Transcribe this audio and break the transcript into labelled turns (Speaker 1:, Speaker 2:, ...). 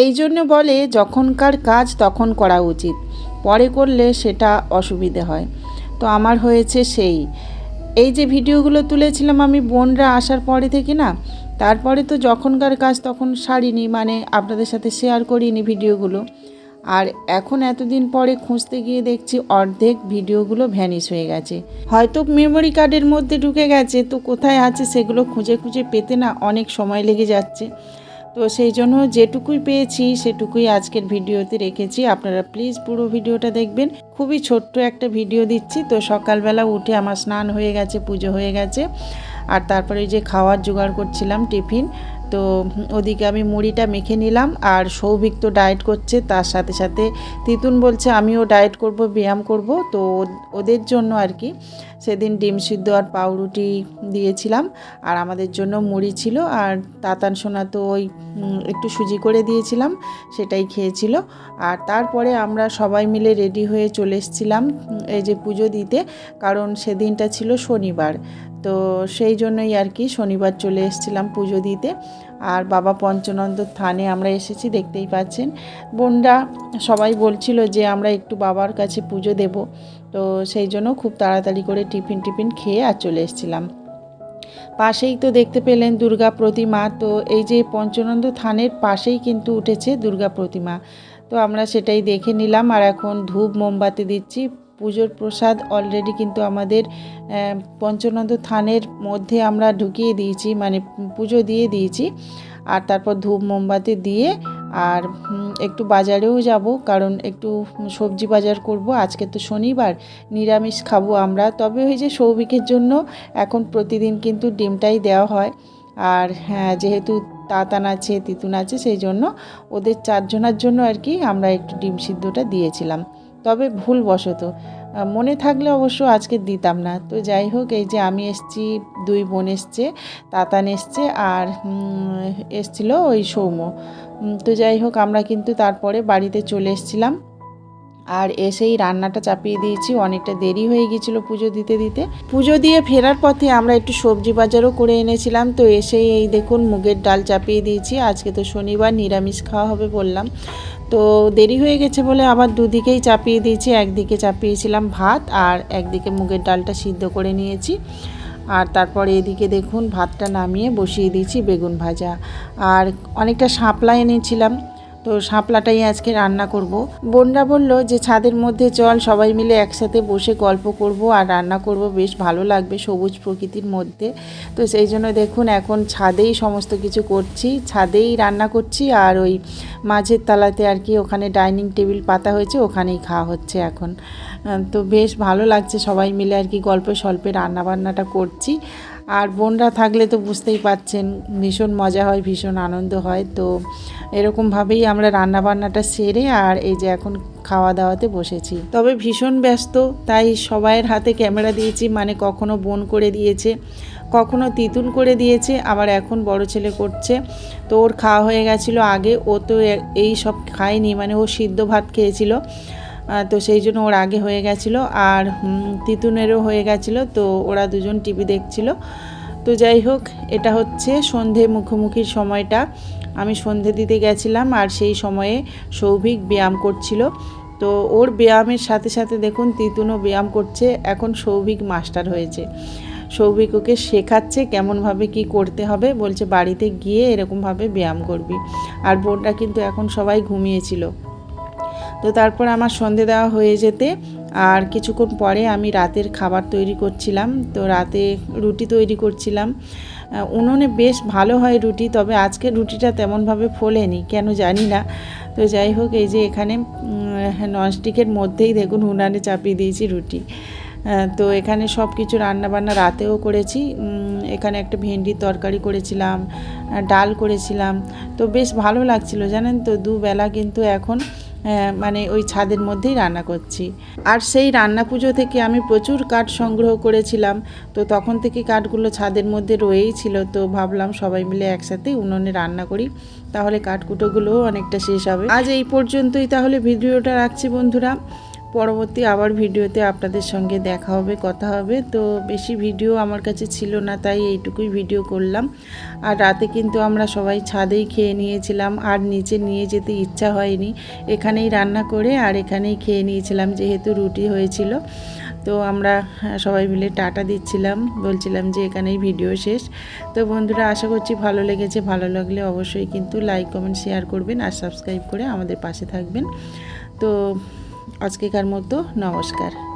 Speaker 1: এই জন্য বলে, যখনকার কাজ তখন করা উচিত। পরে করলে সেটা অসুবিধে হয়। তো আমার হয়েছে সেই। এই যে ভিডিওগুলো তুলেছিলাম আমি বোনরা আসার পরে থেকে না, তারপরে তো যখনকার কাজ তখন সারিনি মানে আপনাদের সাথে শেয়ার করিনি ভিডিওগুলো। আর এখন এতদিন পরে খুঁজতে গিয়ে দেখছি অর্ধেক ভিডিওগুলো ভ্যানিশ হয়ে গেছে। হয়তো মেমোরি কার্ডের মধ্যে ঢুকে গেছে, তো কোথায় আছে সেগুলো খুঁজে খুঁজে পেতে না অনেক সময় লেগে যাচ্ছে। তো সেই জন্য যেটুকুই পেয়েছি, সেটুকুই আজকের ভিডিওতে রেখেছি। আপনারা প্লিজ পুরো ভিডিওটা দেখবেন। খুবই ছোট্ট একটা ভিডিও দিচ্ছি। তো সকালবেলা উঠে আমার স্নান হয়ে গেছে, পুজো হয়ে গেছে। আর তারপরে যে খাওয়ার জোগাড় করছিলাম টিফিন তো ওদিকে আমি মুড়িটা মেখে নিলাম আর সৌভিক তো ডায়েট করছে, তার সাথে সাথে তিতুন বলছে, আমিও ডায়েট করব, ব্যায়াম করব। তো ওদের জন্য আর কি, সেদিন ডিম সিদ্ধ আর পাউরুটি দিয়েছিলাম আর আমাদের জন্য মুড়ি ছিল আর তাতান সোনা তো ওই একটু সুজি করে দিয়েছিলাম, সেটাই খেয়েছিল। আর তারপরে আমরা সবাই মিলে রেডি হয়ে চলে এসেছিলাম এই যে পুজো দিতে, কারণ সেদিনটা ছিল শনিবার। তো সেই জন্যই আর কি শনিবার চলে এসেছিলাম পুজো দিতে। আর বাবা পঞ্চনন্দ থানে আমরা এসেছি, দেখতেই পাচ্ছেন। বোনরা সবাই বলছিল যে আমরা একটু বাবার কাছে পুজো দেব। তো সেই জন্য খুব তাড়াতাড়ি করে টিফিন টিফিন খেয়ে আর চলে এসেছিলাম। পাশেই তো দেখতে পেলেন দুর্গা প্রতিমা। তো এই যে পঞ্চনন্দ থানের পাশেই কিন্তু উঠেছে দুর্গা প্রতিমা। তো আমরা সেটাই দেখে নিলাম। আর এখন ধূপ মোমবাতি দিচ্ছি। পুজোর প্রসাদ অলরেডি কিন্তু আমাদের পঞ্চনন্দ থানের মধ্যে আমরা ঢুকিয়ে দিয়েছি মানে পুজো দিয়ে দিয়েছি। আর তারপর ধূপ মোমবাতি দিয়ে আর একটু বাজারেও যাব, কারণ একটু সবজি বাজার করব। আজকে তো শনিবার, নিরামিষ খাব আমরা। তবে ওই যে সৌভিকের জন্য এখন প্রতিদিন কিন্তু ডিমটাই দেওয়া হয়। আর হ্যাঁ যেহেতু তাতান আছে, তিতুন আছে, সেই জন্য ওদের চারজনার জন্য আর কি আমরা একটু ডিম সিদ্ধটা দিয়েছিলাম। তবে ভুলবশত। মনে থাকলে অবশ্য আজকে দিতাম না। তো যাই হোক, এই যে আমি এসছি, দুই বোন এসছে, তাতান এসছে আর এসছিল ওই সৌম্য। তো যাই হোক, আমরা কিন্তু তারপরে বাড়িতে চলে এসেছিলাম। আর এসেই রান্নাটা চাপিয়ে দিয়েছি। অনেকটা দেরি হয়ে গিয়েছিল পুজো দিতে দিতে। পুজো দিয়ে ফেরার পথে আমরা একটু সবজি বাজারও করে এনেছিলাম। তো এসেই এই দেখুন, মুগের ডাল চাপিয়ে দিয়েছি। আজকে তো শনিবার, নিরামিষ খাওয়া হবে বললাম। তো দেরি হয়ে গেছে বলে আবার দুদিকেই চাপিয়ে দিয়েছি। একদিকে চাপিয়েছিলাম ভাত আর একদিকে মুগের ডালটা সিদ্ধ করে নিয়েছি। আর তারপরে এদিকে দেখুন ভাতটা নামিয়ে বসিয়ে দিয়েছি বেগুন ভাজা। আর অনেকটা শাপলা এনেছিলাম। তো শাপলাটাই আজকে রান্না করব। বোনরা বলল যে ছাদের মধ্যে চল, সবাই মিলে একসাথে বসে গল্প করব আর রান্না করব। বেশ ভালো লাগবে সবুজ প্রকৃতির মধ্যে। তো সেই জন্য দেখুন, এখন ছাদেই সমস্ত কিছু করছি, ছাদেই রান্না করছি আর ওই মাঝের তালাতে আর কি ওখানে ডাইনিং টেবিল পাতা হয়েছে, ওখানেই খাওয়া হচ্ছে এখন। তো বেশ ভালো লাগছে সবাই মিলে আর কি গল্প স্বল্পে রান্না বান্নাটা করছি। আর বোনরা থাকলে তো বুঝতেই পাচ্ছেন, ভীষণ মজা হয়, ভীষণ আনন্দ হয়। তো এরকমভাবেই আমরা রান্না বান্নাটা সেরে আর এই যে এখন খাওয়া দাওয়াতে বসেছি। তবে ভীষণ ব্যস্ত, তাই সবাইয়ের হাতে ক্যামেরা দিয়েছি মানে কখনো বোন করে দিয়েছে, কখনো তিতুন করে দিয়েছে, আবার এখন বড় ছেলে করছে। তো ওর খাওয়া হয়ে গেছিল আগে, ও তো এই সব খায়নি মানে ও সিদ্ধ ভাত খেয়েছিল। তো সেই জন্য ওর আগে হয়ে গেছিল আর তিতুনেরও হয়ে গেছিল, তো ওরা দুজন টিভি দেখছিল। তো যাই হোক, এটা হচ্ছে সন্ধে মুখোমুখির সময়টা। আমি সন্ধে দিতে গেছিলাম আর সেই সময়ে সৌভিক ব্যায়াম করছিল। তো ওর ব্যায়ামের সাথে সাথে দেখুন, তিতুনও ব্যায়াম করছে। এখন সৌভিক মাস্টার হয়েছে। সৌভিক ওকে শেখাচ্ছে কেমনভাবে কি করতে হবে, বলছে বাড়িতে গিয়ে এরকমভাবে ব্যায়াম করবি। আর বোনটা কিন্তু এখন সবাই ঘুমিয়েছিল। তো তারপর আমার সন্ধে দেওয়া হয়ে যেতে আর কিছুক্ষণ পরে আমি রাতের খাবার তৈরি করছিলাম। তো রাতে রুটি তৈরি করছিলাম। উনুনে বেশ ভালো হয় রুটি, তবে আজকে রুটিটা তেমনভাবে ফোলেনি, কেন জানি না। তো যাই হোক, এই যে এখানে ননস্টিকের মধ্যেই দেখুন উনানে চাপিয়ে দিয়েছি রুটি। তো এখানে সব কিছু রান্নাবান্না রাতেও করেছি। এখানে একটা ভেন্ডির তরকারি করেছিলাম ডাল করেছিলাম। তো বেশ ভালো লাগছিল, জানেন তো, দুবেলা কিন্তু এখন মানে ওই ছাদের মধ্যেই রান্না করছি। আর সেই রান্না পুজো থেকে আমি প্রচুর কাঠ সংগ্রহ করেছিলাম। তো তখন থেকে কাঠগুলো ছাদের মধ্যে রয়েই ছিল। তো ভাবলাম সবাই মিলে একসাথে উনুনে রান্না করি। তাহলে কাঠকুটোগুলোও অনেকটা শেষ হবে। আজ এই পর্যন্তই। তাহলে ভিডিওটা রাখছি বন্ধুরা। পরবর্তী আবার ভিডিওতে আপনাদের সঙ্গে দেখা হবে, কথা হবে। তো বেশি ভিডিও আমার কাছে ছিল না, তাই এইটুকুই ভিডিও করলাম। আর রাতে কিন্তু আমরা সবাই ছাদেই খেয়ে নিয়েছিলাম, আর নিচে নিয়ে যেতে ইচ্ছা হয়নি। এখানেই রান্না করে আর এখানেই খেয়ে নিয়েছিলাম, যেহেতু রুটি হয়েছিল। তো আমরা সবাই মিলে টাটা দিচ্ছিলাম, বলছিলাম যে এখানেই ভিডিও শেষ। তো বন্ধুরা, আশা করছি ভালো লেগেছে। ভালো লাগলে অবশ্যই কিন্তু লাইক, কমেন্ট, শেয়ার করবেন আর সাবস্ক্রাইব করে আমাদের পাশে থাকবেন। তো আজকেকার মতো নমস্কার।